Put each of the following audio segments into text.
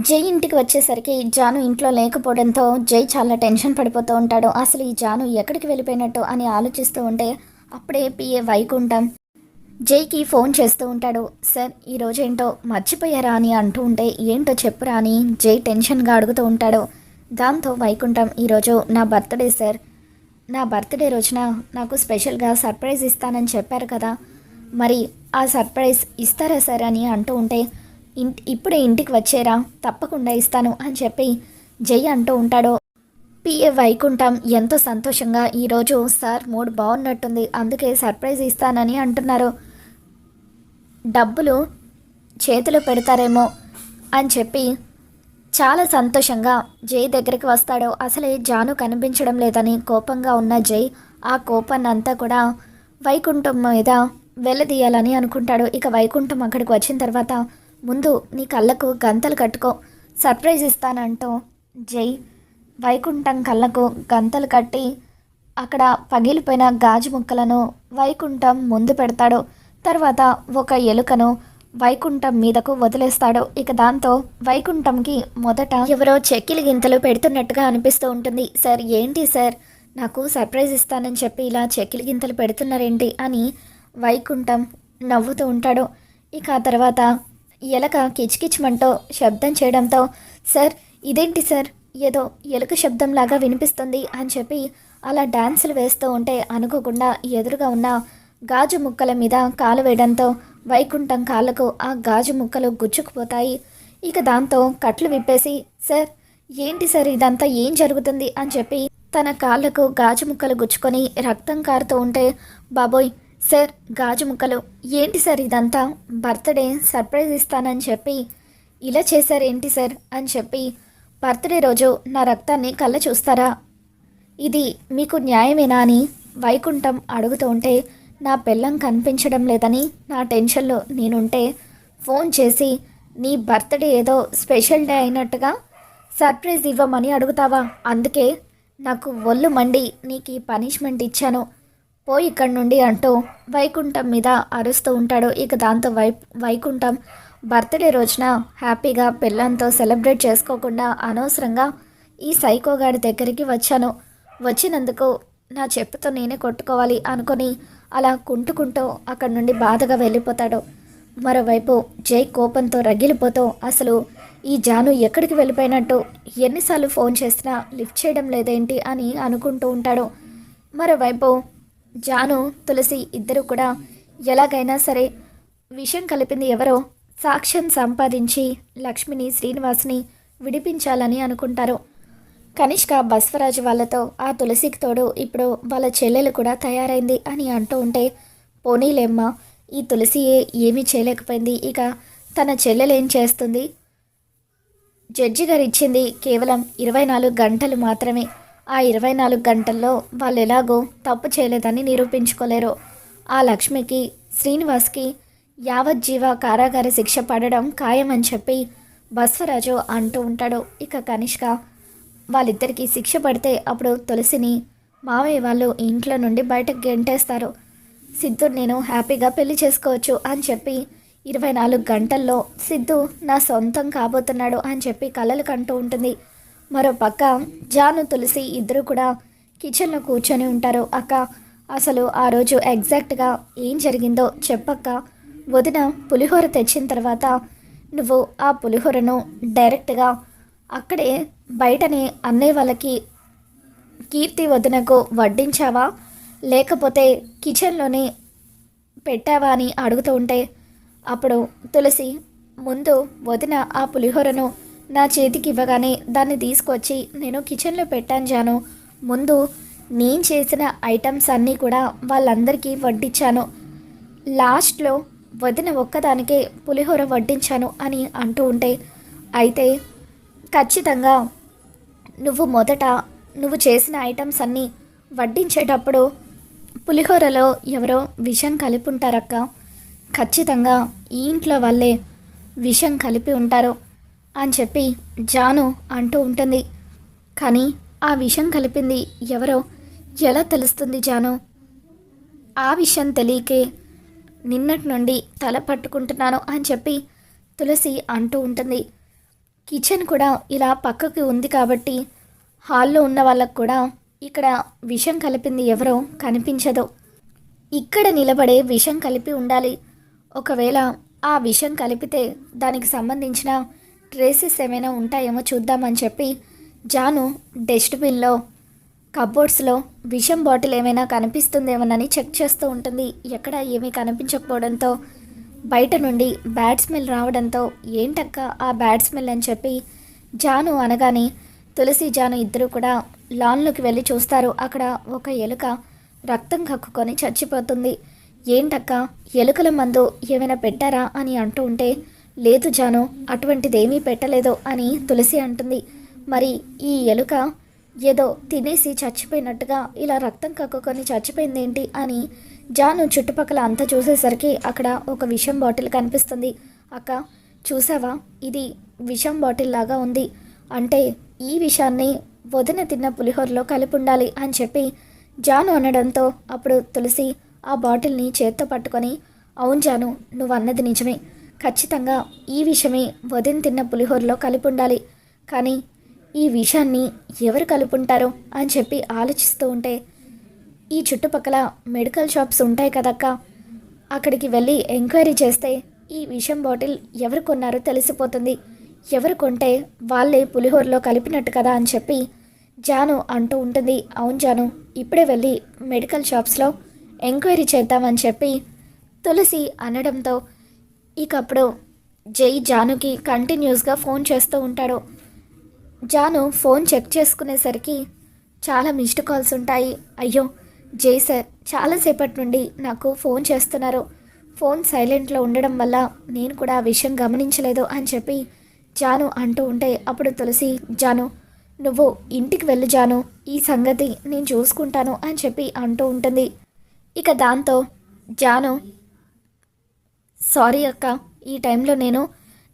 జై ఇంటికి వచ్చేసరికి జాను ఇంట్లో లేకపోవడంతో జై చాలా టెన్షన్ పడిపోతూ ఉంటాడు. అసలు ఈ జాను ఎక్కడికి వెళ్ళిపోయినట్టు అని ఆలోచిస్తూ ఉంటే అప్పుడే పిఏ వైకుంఠం జైకి ఫోన్ చేస్తూ ఉంటాడు. సార్ ఈరోజు ఏంటో మర్చిపోయారా అని అంటూ ఉంటే ఏంటో చెప్పురా అని జై టెన్షన్గా అడుగుతూ ఉంటాడు. దాంతో వైకుంఠం ఈరోజు నా బర్త్డే సార్. నా బర్త్డే రోజున నాకు స్పెషల్గా సర్ప్రైజ్ ఇస్తానని చెప్పారు కదా. మరి ఆ సర్ప్రైజ్ ఇస్తారా సార్? అని అంటూ ఉంటే ఇప్పుడే ఇంటికి వచ్చేరా తప్పకుండా ఇస్తాను అని చెప్పి జై అంటూ ఉంటాడు. పిఏ వైకుంఠం ఎంతో సంతోషంగా ఈరోజు సార్ మూడ్ బాగున్నట్టుంది అందుకే సర్ప్రైజ్ ఇస్తానని అంటున్నారు. డబ్బులు చేతిలో పెడతారేమో అని చెప్పి చాలా సంతోషంగా జై దగ్గరికి వస్తాడు. అసలే జాను కనిపించడం లేదని కోపంగా ఉన్న జై ఆ కోపాన్ని అంతా కూడా వైకుంఠం మీద వెళ్ళదీయాలని అనుకుంటాడు. ఇక వైకుంఠం అక్కడికి వచ్చిన తర్వాత ముందు నీ కళ్ళకు గంతలు కట్టుకో. సర్ప్రైజ్ ఇస్తానంటూ జై వైకుంఠం కళ్ళకు గంతలు కట్టి అక్కడ పగిలిపోయిన గాజు ముక్కలను వైకుంఠం ముందు పెడతాడు. తర్వాత ఒక ఎలుకను వైకుంఠం మీదకు వదిలేస్తాడు. ఇక దాంతో వైకుంఠంకి మొదట ఎవరో చెక్కిలి గింతలు పెడుతున్నట్టుగా అనిపిస్తూ ఉంటుంది. సార్ ఏంటి సార్? నాకు సర్ప్రైజ్ ఇస్తానని చెప్పి ఇలా చెక్కిలి గింతలు పెడుతున్నారేంటి? అని వైకుంఠం నవ్వుతూ ఉంటాడు. ఇక ఆ తర్వాత ఎలక కిచకిచమంటూ శబ్దం చేయడంతో సార్ ఇదేంటి సార్? ఏదో ఎలుక శబ్దం లాగా వినిపిస్తుంది అని చెప్పి అలా డాన్సులు వేస్తూ ఉంటే అనుకోకుండా ఎదురుగా ఉన్న గాజు ముక్కల మీద కాలు వేయడంతో వైకుంఠం కాళ్ళకు ఆ గాజు ముక్కలు గుచ్చుకుపోతాయి. ఇక దాంతో కట్లు విప్పేసి సార్ ఏంటి సార్ ఇదంతా? ఏం జరుగుతుంది? అని చెప్పి తన కాళ్ళకు గాజు ముక్కలు గుచ్చుకొని రక్తం కారుతూ ఉంటే బాబోయ్ సార్ గాజు ముక్కలు. ఏంటి సార్ ఇదంతా? బర్త్డే సర్ప్రైజ్ ఇస్తానని చెప్పి ఇలా చేశారు ఏంటి సార్ అని చెప్పి బర్త్డే రోజు నా రక్తాన్ని కళ్ళ చూస్తారా? ఇది మీకు న్యాయమేనా అని వైకుంఠం అడుగుతూ ఉంటే నా పిల్లం కనిపించడం లేదని నా టెన్షన్లో నేనుంటే ఫోన్ చేసి నీ బర్త్డే ఏదో స్పెషల్ డే అయినట్టుగా సర్ప్రైజ్ ఇవ్వమని అడుగుతావా? అందుకే నాకు ఒళ్ళు మండి నీకు ఈ పనిష్మెంట్ ఇచ్చాను. పోయి ఇక్కడి నుండి అంటూ వైకుంఠం మీద అరుస్తూ ఉంటాడు. ఇక దాంతో వై వైకుంఠం బర్త్డే రోజున హ్యాపీగా పిల్లలతో సెలబ్రేట్ చేసుకోకుండా అనవసరంగా ఈ సైకోగాడి దగ్గరికి వచ్చాను. వచ్చినందుకు నా చెప్పుతో నేనే కొట్టుకోవాలి అనుకొని అలా కుంటుకుంటూ అక్కడి నుండి బాధగా వెళ్ళిపోతాడు. మరోవైపు జై కోపంతో రగిలిపోతూ అసలు ఈ జాను ఎక్కడికి వెళ్ళిపోయినట్టు ఎన్నిసార్లు ఫోన్ చేసినా లిఫ్ట్ చేయడం లేదేంటి అని అనుకుంటూ ఉంటాడు. మరోవైపు జాను తులసి ఇద్దరు కూడా ఎలాగైనా సరే విషయం కలిపింది ఎవరో సాక్ష్యం సంపాదించి లక్ష్మిని శ్రీనివాస్ని విడిపించాలని అనుకుంటారు. కనిష్క బస్వరాజు వాళ్ళతో ఆ తులసికి తోడు ఇప్పుడు వాళ్ళ చెల్లెలు కూడా తయారైంది అని అంటూ ఉంటే పోనీలేమ్మ ఈ తులసియే ఏమీ చేయలేకపోయింది. ఇక తన చెల్లెలు ఏం చేస్తుంది? జడ్జి గారు ఇచ్చింది కేవలం ఇరవై నాలుగు గంటలు మాత్రమే. ఆ ఇరవై నాలుగు గంటల్లో వాళ్ళు ఎలాగో తప్పు చేయలేదని నిరూపించుకోలేరు. ఆ లక్ష్మికి శ్రీనివాస్కి యావజ్జీవ కారాగార శిక్ష పడడం ఖాయమని చెప్పి బస్వరాజు అంటూ ఉంటాడు. ఇక కనిష్క వాళ్ళిద్దరికీ శిక్ష పడితే అప్పుడు తులసిని మావయ్య వాళ్ళు ఇంట్లో నుండి బయటకు గెంటేస్తారు. సిద్ధు నేను హ్యాపీగా పెళ్ళి చేసుకోవచ్చు అని చెప్పి ఇరవై నాలుగు గంటల్లో సిద్ధు నా సొంతం కాబోతున్నాడు అని చెప్పి కలలు కంటూ ఉంటుంది. మరో పక్క జాను తులసి ఇద్దరు కూడా కిచెన్లో కూర్చొని ఉంటారు. అక్క అసలు ఆ రోజు ఎగ్జాక్ట్గా ఏం జరిగిందో చెప్పక్క. వదిన పులిహోర తెచ్చిన తర్వాత నువ్వు ఆ పులిహోరను డైరెక్ట్గా అక్కడే బయటనే అన్నయ్య వాళ్ళకి కీర్తి వదినకు వడ్డించావా? లేకపోతే కిచెన్లోనే పెట్టావా? అని అడుగుతూ ఉంటే అప్పుడు తులసి ముందు వదిన ఆ పులిహోరను నా చేతికి ఇవ్వగానే దాన్ని తీసుకొచ్చి నేను కిచెన్లో పెట్టాను జాను. ముందు నేను చేసిన ఐటమ్స్ అన్నీ కూడా వాళ్ళందరికీ వడ్డించాను లాస్ట్లో వదిన ఒక్కదానికే పులిహోర వడ్డించాను అని అంటూ ఉంటే అయితే ఖచ్చితంగా నువ్వు మొదట నువ్వు చేసిన ఐటమ్స్ అన్నీ వడ్డించేటప్పుడు పులిహోరలో ఎవరో విషం కలిపి ఉంటారక్క ఖచ్చితంగా ఈ ఇంట్లో వాళ్ళే విషం కలిపి ఉంటారు. అని చెప్పి జాను అంటూ ఉంటుంది. కానీ ఆ విషం కలిపింది ఎవరో ఎలా తెలుస్తుంది జాను? ఆ విషయం తెలియకే నిన్నటి నుండి తల పట్టుకుంటున్నాను అని చెప్పి తులసి అంటూ ఉంటుంది. కిచెన్ కూడా ఇలా పక్కకి ఉంది కాబట్టి హాల్లో ఉన్న వాళ్ళకు కూడా ఇక్కడ విషం కలిపింది ఎవరో కనిపించదు. ఇక్కడ నిలబడే విషం కలిపి ఉండాలి. ఒకవేళ ఆ విషం కలిపితే దానికి సంబంధించిన ట్రేసెస్ ఏమైనా ఉంటాయేమో చూద్దామని చెప్పి జాను డస్ట్బిన్లో కబోర్డ్స్లో విషం బాటిల్ ఏమైనా కనిపిస్తుందేమోనని చెక్ చేస్తూ ఉంటుంది. ఎక్కడ ఏమీ కనిపించకపోవడంతో బయట నుండి బ్యాడ్ స్మెల్ రావడంతో ఏంటక్క ఆ బ్యాడ్ స్మెల్ అని చెప్పి జాను అనగానే తులసి జాను ఇద్దరు కూడా లాన్లోకి వెళ్ళి చూస్తారు. అక్కడ ఒక ఎలుక రక్తం కక్కుకొని చచ్చిపోతుంది. ఏంటక్క ఎలుకల మందు ఏమైనా పెట్టారా అని అంటూ ఉంటే లేదు జాను అటువంటిదేమీ పెట్టలేదో అని తులసి అంటుంది. మరి ఈ ఎలుక ఏదో తినేసి చచ్చిపోయినట్టుగా ఇలా రక్తం కక్కుకొని చచ్చిపోయిందేంటి అని జాను చుట్టుపక్కల అంతా చూసేసరికి అక్కడ ఒక విషం బాటిల్ కనిపిస్తుంది. అక్క చూసావా? ఇది విషం బాటిల్ లాగా ఉంది. అంటే ఈ విషాన్ని వదిన తిన్న పులిహోరలో కలిపి ఉండాలి అని చెప్పి జాను అనడంతో అప్పుడు తులసి ఆ బాటిల్ని చేత్తో పట్టుకొని అవును జాను నువ్వు అన్నది నిజమే. ఖచ్చితంగా ఈ విషమే వదిన తిన్న పులిహోరలో కలిపి ఉండాలి కానీ ఈ విషాన్ని ఎవరు కలుపుంటారో అని చెప్పి ఆలోచిస్తూ ఉంటే ఈ చుట్టుపక్కల మెడికల్ షాప్స్ ఉంటాయి కదక్క. అక్కడికి వెళ్ళి ఎంక్వైరీ చేస్తే ఈ విషం బాటిల్ ఎవరు కొన్నారో తెలిసిపోతుంది. ఎవరు కొంటే వాళ్ళే పులిహోరలో కలిపినట్టు కదా అని చెప్పి జాను అంటూ ఉంటుంది. అవును జాను ఇప్పుడే వెళ్ళి మెడికల్ షాప్స్లో ఎంక్వైరీ చేద్దామని చెప్పి తులసి అనడంతో ఇక అప్పుడు జై జానుకి కంటిన్యూస్గా ఫోన్ చేస్తూ ఉంటాడు. జాను ఫోన్ చెక్ చేసుకునేసరికి చాలా మిస్డ్ కాల్స్ ఉంటాయి. అయ్యో జై సార్ చాలాసేపటి నుండి నాకు ఫోన్ చేస్తున్నారు. ఫోన్ సైలెంట్లో ఉండడం వల్ల నేను కూడా ఆ విషయం గమనించలేదు అని చెప్పి జాను అంటూ ఉంటే అప్పుడు తులసి జాను నువ్వు ఇంటికి వెళ్ళు జాను ఈ సంగతి నేను చూసుకుంటాను అని చెప్పి అంటూ ఉంటుంది. ఇక దాంతో జాను సారీ అక్క ఈ టైంలో నేను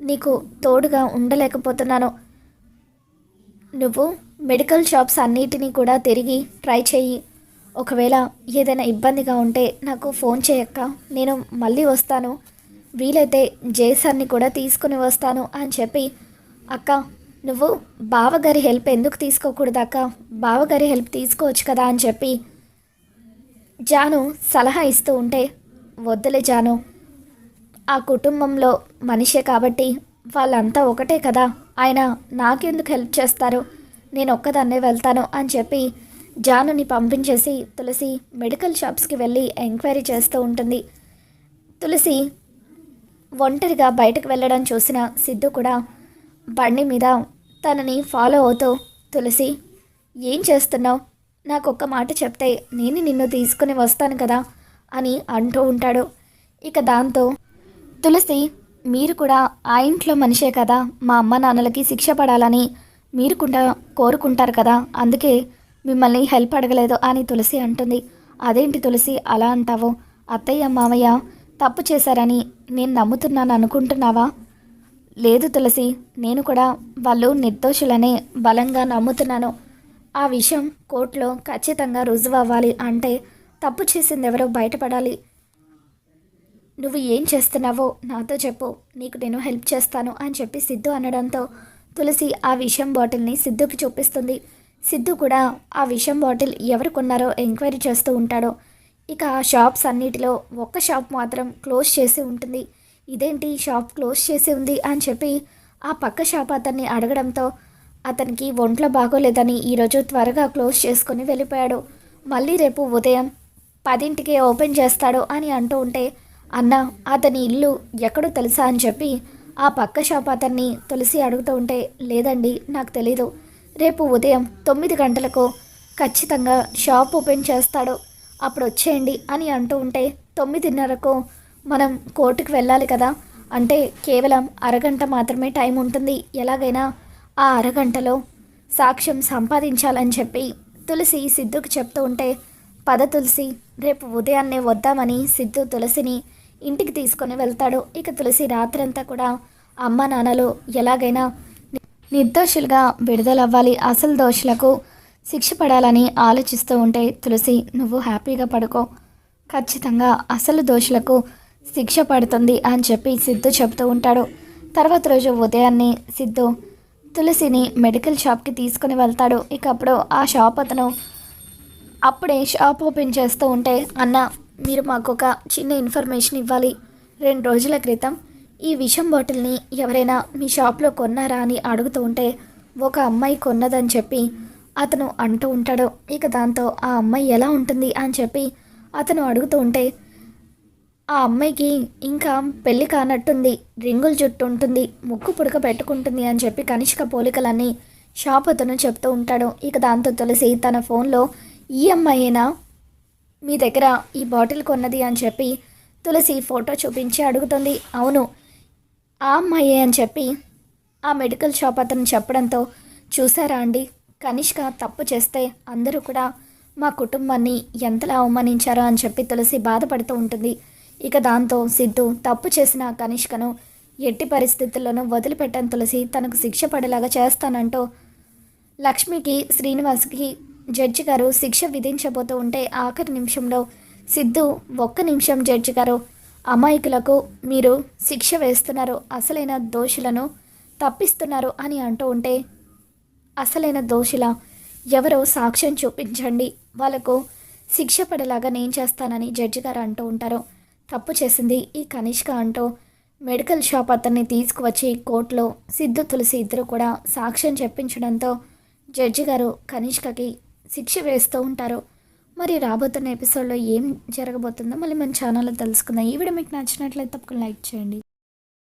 నీకు తోడుగా ఉండలేకపోతున్నాను. నువ్వు మెడికల్ షాప్స్ అన్నిటినీ కూడా తిరిగి ట్రై చేయి ఒకవేళ ఏదైనా ఇబ్బందిగా ఉంటే నాకు ఫోన్ చేయక్క నేను మళ్ళీ వస్తాను. వీలైతే జేసర్ని కూడా తీసుకుని వస్తాను అని చెప్పి అక్క నువ్వు బావగారి హెల్ప్ ఎందుకు తీసుకోకూడదు అక్క? బావగారి హెల్ప్ తీసుకోవచ్చు కదా అని చెప్పి జాను సలహా ఇస్తూ ఉంటే వద్దులే జాను ఆ కుటుంబంలో మనిషే కాబట్టి వాళ్ళంతా ఒకటే కదా. ఆయన నాకెందుకు హెల్ప్ చేస్తారు? నేను ఒక్కదాన్నే వెళ్తాను అని చెప్పి జానుని పంపించేసి తులసి మెడికల్ షాప్స్కి వెళ్ళి ఎంక్వైరీ చేస్తూ ఉంటుంది. తులసి ఒంటరిగా బయటకు వెళ్ళడం చూసిన సిద్ధు కూడా బండి మీద తనని ఫాలో అవుతూ తులసి ఏం చేస్తున్నావు? నాకు ఒక్క మాట చెప్తే నేను నిన్ను తీసుకుని వస్తాను కదా అని అంటూ ఉంటాడు. ఇక దాంతో తులసి మీరు కూడా ఆ ఇంట్లో మనిషే కదా. మా అమ్మ నాన్నలకి శిక్ష పడాలని మీరు కూడా కోరుకుంటారు కదా. అందుకే మిమ్మల్ని హెల్ప్ అడగలేదు అని తులసి అంటుంది. అదేంటి తులసి అలా అంటావు? అత్తయ్య మామయ్య తప్పు చేశారని నేను నమ్ముతున్నాను అనుకుంటున్నావా? లేదు తులసి నేను కూడా వాళ్ళు నిర్దోషులనే బలంగా నమ్ముతున్నాను. ఆ విషయం కోర్టులో ఖచ్చితంగా రుజువు అవ్వాలి అంటే తప్పు చేసింది ఎవరో బయటపడాలి. నువ్వు ఏం చేస్తున్నావో నాతో చెప్పు. నీకు నేను హెల్ప్ చేస్తాను అని చెప్పి సిద్ధు అనడంతో తులసి ఆ విషం బాటిల్ని సిద్ధుకి చూపిస్తుంది. సిద్ధు కూడా ఆ విషం బాటిల్ ఎవరు కొన్నారో ఎంక్వైరీ చేస్తూ ఉంటాడో. ఇక ఆ షాప్స్ అన్నిటిలో ఒక్క షాప్ మాత్రం క్లోజ్ చేసి ఉంటుంది. ఇదేంటి? షాప్ క్లోజ్ చేసి ఉంది అని చెప్పి ఆ పక్క షాప్ అతన్ని అడగడంతో అతనికి ఒంట్లో బాగోలేదని ఈరోజు త్వరగా క్లోజ్ చేసుకొని వెళ్ళిపోయాడు. మళ్ళీ రేపు ఉదయం పదింటికి ఓపెన్ చేస్తాడు అని అంటూ ఉంటే అన్న అతని ఇల్లు ఎక్కడో తెలుసా అని చెప్పి ఆ పక్క షాప్ అతన్ని తులసి అడుగుతూ ఉంటే లేదండి నాకు తెలీదు. రేపు ఉదయం తొమ్మిది గంటలకు ఖచ్చితంగా షాప్ ఓపెన్ చేస్తాడు. అప్పుడు వచ్చేయండి అని అంటూ ఉంటే తొమ్మిదిన్నరకు మనం కోర్టుకు వెళ్ళాలి కదా. అంటే కేవలం అరగంట మాత్రమే టైం ఉంటుంది. ఎలాగైనా ఆ అరగంటలో సాక్ష్యం సంపాదించాలని చెప్పి తులసి సిద్ధుకు చెప్తూ ఉంటే పద తులసి రేపు ఉదయాన్నే వద్దామని సిద్ధు తులసిని ఇంటికి తీసుకొని వెళ్తాడు. ఇక తులసి రాత్రంతా కూడా అమ్మ నాన్నలు ఎలాగైనా నిర్దోషులుగా విడుదలవ్వాలి. అసలు దోషులకు శిక్ష పడాలని ఆలోచిస్తూ ఉంటే తులసి నువ్వు హ్యాపీగా పడుకో. ఖచ్చితంగా అసలు దోషులకు శిక్ష పడుతుంది అని చెప్పి సిద్ధు చెప్తూ ఉంటాడు. తర్వాత రోజు ఉదయాన్నే సిద్ధు తులసిని మెడికల్ షాప్కి తీసుకుని వెళ్తాడు. ఇక అప్పుడు ఆ షాప్ అతను అప్పుడే షాప్ ఓపెన్ చేస్తూ ఉంటే అన్న మీరు మాకు ఒక చిన్న ఇన్ఫర్మేషన్ ఇవ్వాలి. రెండు రోజుల క్రితం ఈ విషం బాటిల్ని ఎవరైనా మీ షాప్లో కొన్నారా అని అడుగుతూ ఉంటే ఒక అమ్మాయి కొన్నదని చెప్పి అతను అంటూ ఉంటాడు. ఇక దాంతో ఆ అమ్మాయి ఎలా ఉంటుంది అని చెప్పి అతను అడుగుతూ ఉంటే ఆ అమ్మాయికి ఇంకా పెళ్ళి కానట్టుంది రింగుల జుట్టు ఉంటుంది ముక్కు పుడక పెట్టుకుంటుంది అని చెప్పి కనిష్క పోలికలన్నీ షాప్ అతను చెప్తూ ఉంటాడు. ఇక దాంతో తులసి తన ఫోన్లో ఈ అయినా మీ దగ్గర ఈ బాటిల్ కొన్నది అని చెప్పి తులసి ఫోటో చూపించి అడుగుతుంది. అవును ఆ అమ్మాయే అని చెప్పి ఆ మెడికల్ షాప్ అతను చెప్పడంతో చూసారా అండి? కనిష్క తప్పు చేస్తే అందరూ కూడా మా కుటుంబాన్ని ఎంతలా అవమానించారో అని చెప్పి తులసి బాధపడుతూ ఉంటుంది. ఇక దాంతో సిద్ధు తప్పు చేసిన కనిష్కను ఎట్టి పరిస్థితుల్లోనూ వదిలిపెట్టని తులసి తనకు శిక్ష పడేలాగా చేస్తానంటూ లక్ష్మికి శ్రీనివాస్కి జడ్జి గారు శిక్ష విధించబోతూ ఉంటే ఆఖరి నిమిషంలో సిద్ధు ఒక్క నిమిషం జడ్జి గారు అమాయకులకు మీరు శిక్ష వేస్తున్నారు అసలైన దోషులను తప్పిస్తున్నారు అని అంటూ ఉంటే అసలైన దోషుల ఎవరో సాక్ష్యం చూపించండి వాళ్ళకు శిక్ష పడేలాగా నేను చేస్తానని జడ్జి గారు అంటూ ఉంటారు. తప్పు చేసింది ఈ కనిష్క అంటూ మెడికల్ షాప్ అతన్ని తీసుకువచ్చి కోర్టులో సిద్ధు తులసి ఇద్దరు కూడా సాక్ష్యం చెప్పించడంతో జడ్జి గారు కనిష్కకి శిక్ష వేస్తూ ఉంటారు. మరి రాబోతున్న ఎపిసోడ్లో ఏం జరగబోతుందో మళ్ళీ మన ఛానల్లో తెలుసుకుందాం. ఈ వీడియో మీకు నచ్చినట్లయితే తప్పకుండా లైక్ చేయండి.